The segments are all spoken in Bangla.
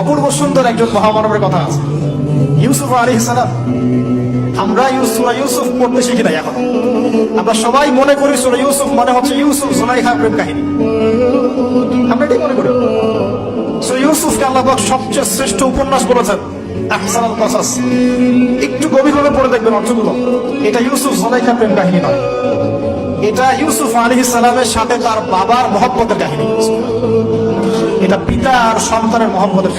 অপূর্ব সুন্দর একজন মহামানবের কথা আছে। ইউসুফ আলী সালাম। আমরা ইউসুফ ইউসুফ পড়তে শিখি নাই এখন। আমরা সবাই মনে করি সুরা ইউসুফ মনে হচ্ছে ইউসুফ জোলাইখা প্রেম কাহিনী। আমরা এটাই মনে করি। সুরা ইউসুফকে আল্লাহ সবচেয়ে শ্রেষ্ঠ উপন্যাস বলেছেন আহসান আল কাসাস। একটু গভীরভাবে পড়ে দেখবেন অর্থগুলো। এটা ইউসুফ জোলাইখা প্রেম কাহিনী নয়। এটা ইউসুফ আলী সালামের সাথে তার বাবার মহব্বতের কাহিনী। এটা পিতা আর সন্তানের মহব্বতের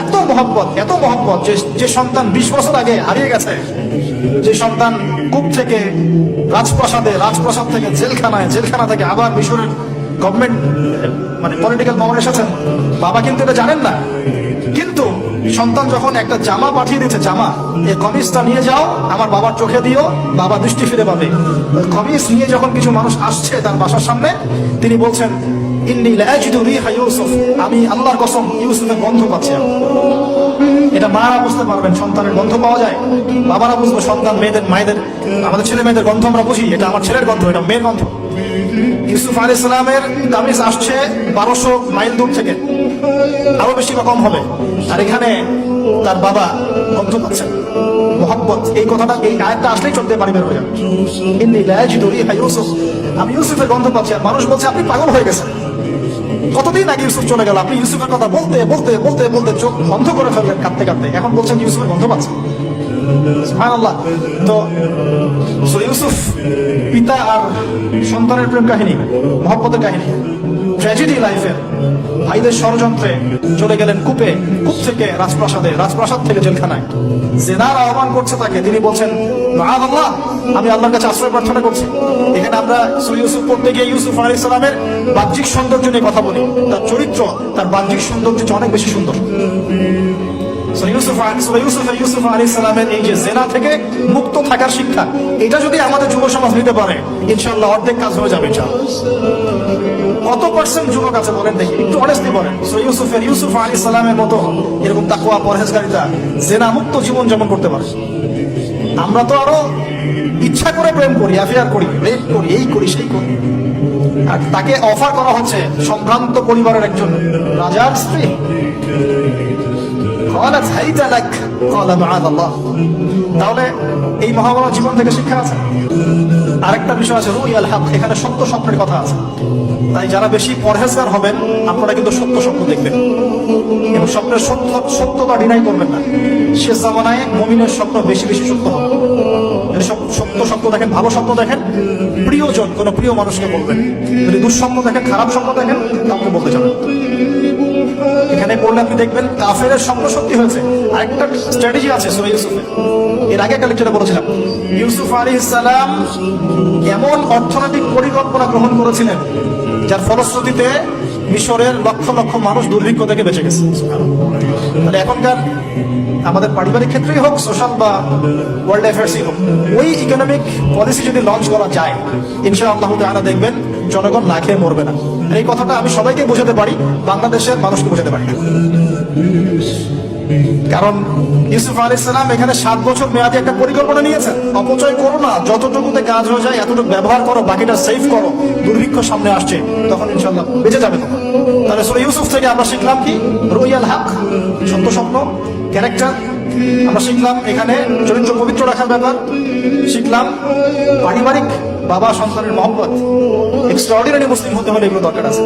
এত মহব্বত এত মহব্বত যে যে সন্তান বিশ বছর আগে হারিয়ে গেছে, যে সন্তান কূপ থেকে রাজপ্রাসাদে, রাজপ্রাসাদ থেকে জেলখানায়, জেলখানা থেকে আবার মিশরের গভর্নমেন্ট মানে পলিটিক্যাল পাওয়ার এসেছেন। বাবা কিন্তু এটা জানেন না। সন্তান যখন একটা জামা পাঠিয়ে দিচ্ছে জামা এই কমিজটা নিয়ে যাও, আমার বাবার চোখে দিও, বাবা দৃষ্টি ফিরে পাবে। কমিজ নিয়ে যখন কিছু মানুষ আসছে তার বাসার সামনে, তিনি বলছেন আমি আল্লাহর কসম ইউসুফের গন্ধ পাচ্ছি এটা মারা বুঝতে পারবেন, সন্তানের গন্ধ পাওয়া যায়। বাবারা বুঝব সন্তান, মেয়েদের, মায়েদের, আমাদের ছেলে মেয়েদের গন্ধ আমরা বুঝি, এটা আমার ছেলের গন্ধ, এটা মেয়ের গন্ধ। ইউসুফ আলী ইসলামের কামিজ আসছে বারোশো মাইল দূর থেকে। আরও বেশি বা কম হবে। আর এখানে তার বাবা গন্ধ মোহাম্মত এই কথাটা, এই আয়াতটা আসলেই চলতে পারি বের হয়ে ইউসুফ। আমি ইউসুফের গন্ধ পাচ্ছি আর মানুষ বলছে, আপনি পাগল হয়ে গেছেন। কতদিন আগে ইউসুফ চলে গেল? আপনি ইউসুফের কথা বলতে বলতে বলতে বলতে চোখ বন্ধ করে ফেললেন কাঁদতে কাঁদতে। এখন বলছেন ইউসুফের গন্ধ পাচ্ছেন। সুবহানাল্লাহ। তো ইউসুফ পিতা আর সন্তানের প্রেম কাহিনী, মহব্বতের কাহিনী ট্র্যাজেডি লাইফের ভাইদের ষড়যন্ত্রে চলে গেলেন কূপে, কূপ থেকে রাজপ্রাসাদে, রাজপ্রাসাদ থেকে জেলখানায়। জেনার আহ্বান করছে তাকে, তিনি বলছেন আল্লাহ আমি আল্লাহর কাছে আশ্রয় প্রার্থনা করছি। এখানে আমরা ইউসুফ পড়তে গিয়ে ইউসুফ আলী ইসলামের বাহ্যিক সৌন্দর্য নিয়ে কথা বলি। তার চরিত্র, তার বাহ্যিক সৌন্দর্য অনেক বেশি সুন্দর। ইউসুফ থেকে মুক্ত থাকার শিক্ষা, এটা যদি আমাদের সমাজ নিতে পারে, ইনশাআল্লাহ অর্ধেক কাজ হয়ে যাবে ইউসুফ মতো এরকম পরহেজগারিতা, জেনা মুক্ত জীবন যেমন করতে পারে। আমরা তো আরও ইচ্ছা করে প্রেম করি অ্যাফেয়ার করি রেপ করি, এই করি, সেই করি। আর তাকে অফার করা হচ্ছে সম্ভ্রান্ত পরিবারের একজন রাজার স্ত্রী। কলা ফাইদা লাক কলা মাআদাল্লাহ তাহলে এই মহামানব জীবন থেকে শিক্ষা আছে? আরেকটা বিষয় আছে রুইয়াল হক, এখানে সত্য স্বপ্নের কথা আছে। তাই যারা বেশি পরহেজগার হবেন, আপনারা কিন্তু সত্য স্বপ্ন দেখবেন। এবং স্বপ্নের সত্য, সত্যতা ডিনাই করবেন না। শেষ জামানায় মমিনের স্বপ্ন বেশি বেশি সত্য হবে। যদি সত্য স্বপ্ন দেখেন, ভালো স্বপ্ন দেখেন, প্রিয়জন, কোনো প্রিয় মানুষকে বলবেন। যদি দুঃস্বপ্ন দেখেন, খারাপ স্বপ্ন দেখেন তাকে বলতে চান এখানে পড়লে আপনি দেখবেন কাফের স্বপ্ন সত্যি হয়েছে। আরেকটা স্ট্র্যাটেজি আছে সুরা ইউসুফের। এর আগে একটা লেকচারে বলেছিলাম, ইউসুফ আলী ইসালাম এমন অর্থনৈতিক পরিকল্পনা গ্রহণ করেছিলেন, যার ফলশ্রুতিতে মিশরের লক্ষ লক্ষ মানুষ দুর্ভিক্ষ থেকে বেঁচে গেছে। তাহলে এখনকার আমাদের পারিবারিক ক্ষেত্রেই হোক সোশ্যাল বা ওয়ার্ল্ড অ্যাফেয়ার্সই হোক, ওই ইকোনমিক পলিসি যদি লঞ্চ করা যায়, ইনশাআল্লাহ তাআলা দেখবেন জনগণ না খেয়ে মরবে না। এই কথাটা আমি সবাইকে বোঝাতে পারি, বাংলাদেশের মানুষকে বোঝাতে পারি। কারণ ইউসুফ আলাইসালাম এখানে সাত বছর মেয়াদি একটা পরিকল্পনা নিয়েছেন। অপচয় করো না, যতটুকুতে কাজ হয়ে যায়, এতটুকু ব্যবহার করো, বাকিটা সেভ করো। দুর্ভিক্ষ সামনে আসছে, তখন ইনশাল্লাহ বেঁচে যাবে তখন। তাহলে ইউসুফ থেকে আমরা শিখলাম কি? রুইয়াল হক, সত্য স্বপ্ন, ক্যারেক্টার আমরা শিখলাম এখানে চরিত্র পবিত্র রাখার ব্যাপার, শিখলাম পারিবারিক বাবা সন্তানের মহব্বত। এক্সট্রাঅর্ডিনারি মুসলিম হতে হলে এগুলো দরকার আছে।